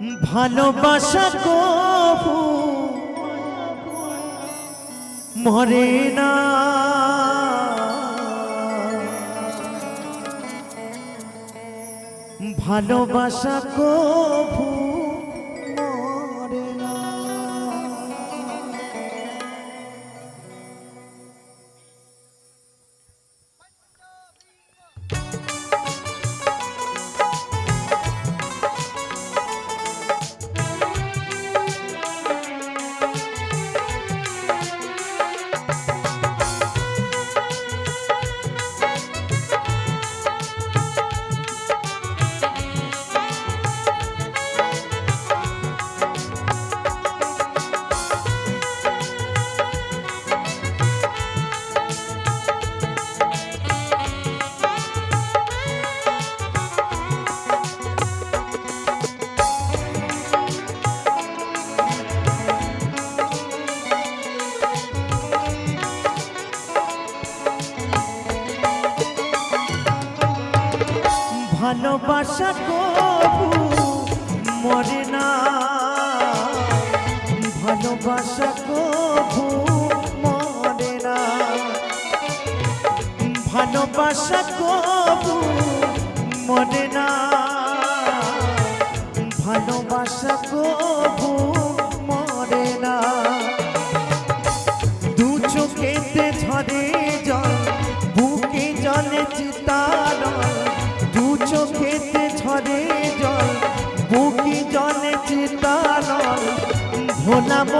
ভালোবাসা কবু মরে না। ভালোবাসা কবু ভালোবাসা কবু মরে না। ভালোবাসা কবু মরে না। ভালোবাসা কবু মরে না। ভালোবাসা কবু মরে না। দু চোখেতে ঝরে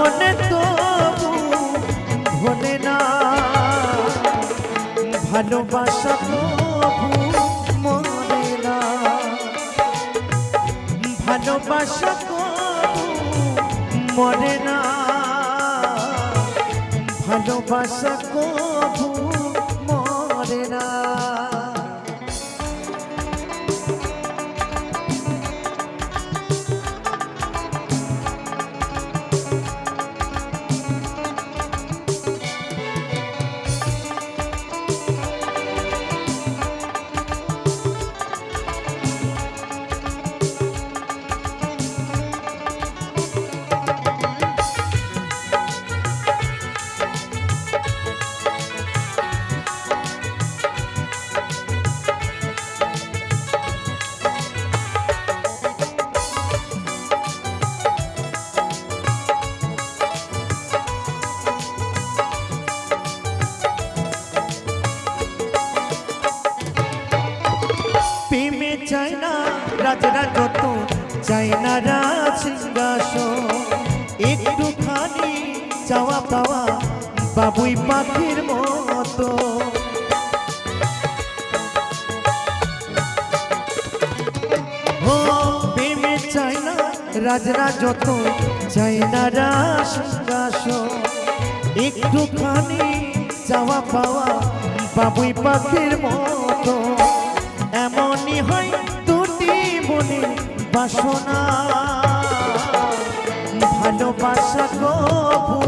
মনে তবু ভোলে না। ভালোবাসা প্রভু মরে না। ভালোবাসা প্রভু মরে না। ভালোবাসা কবু রাজরা যত চাই না রাজ সিংহাসন। একটুখানি চাওয়া পাওয়া বাবুই পাখির মতো। প্রেমে চাই না রাজরা যত চাই না রাজ সিংহাসন। একটুখানি চাওয়া পাওয়া বাবুই পাখির মতো। বলে বাসনা। ভালোবাসা কবু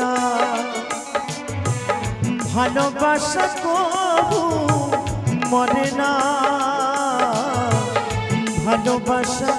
না। ভালোবাসা কবু মরে না। ভালোবাসা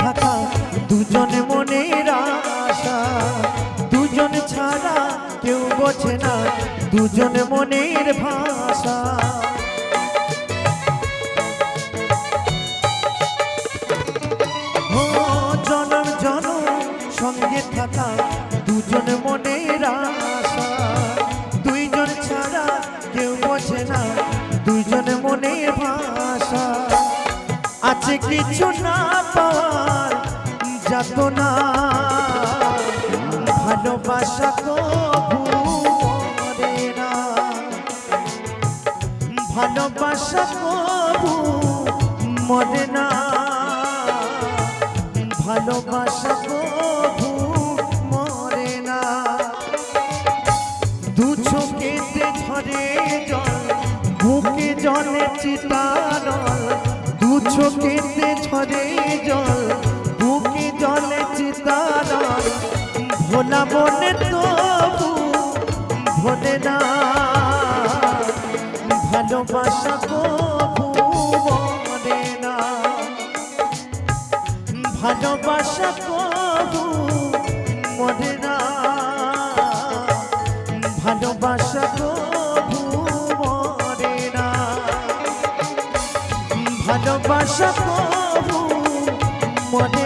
থাকা, দুজনে মনের আশা। দুজন ছাড়া কেউ বোঝে না, দুজনে মনের ভাষা। জনম জনম সঙ্গে থাকা, দুজন মনের আশা। দুইজন ছাড়া কেউ বোঝে না দুইজন মনের ভাষা। আছে কিছু না পাওয়ার যাত না। ভালোবাসা কবু মরে না। ভালোবাসা কবু মরে না। ভালোবাসা কবু মরে না। দু চোখেতে ঝরে জল, বুকে জলে চিতারল। দু চোখেতে জল ভোলা বনে তবু ভোলে না। ভালোবাসা কবু মরে না। ভালোবাসা কবু মরে না। ভালোবাসা কবু মরে না। ভালোবাসা কবু মরে